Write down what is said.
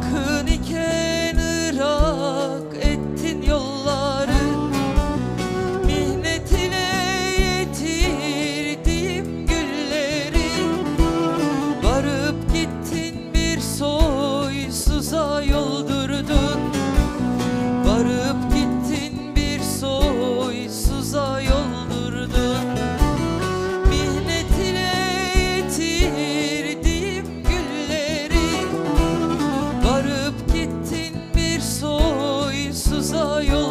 큰 所有。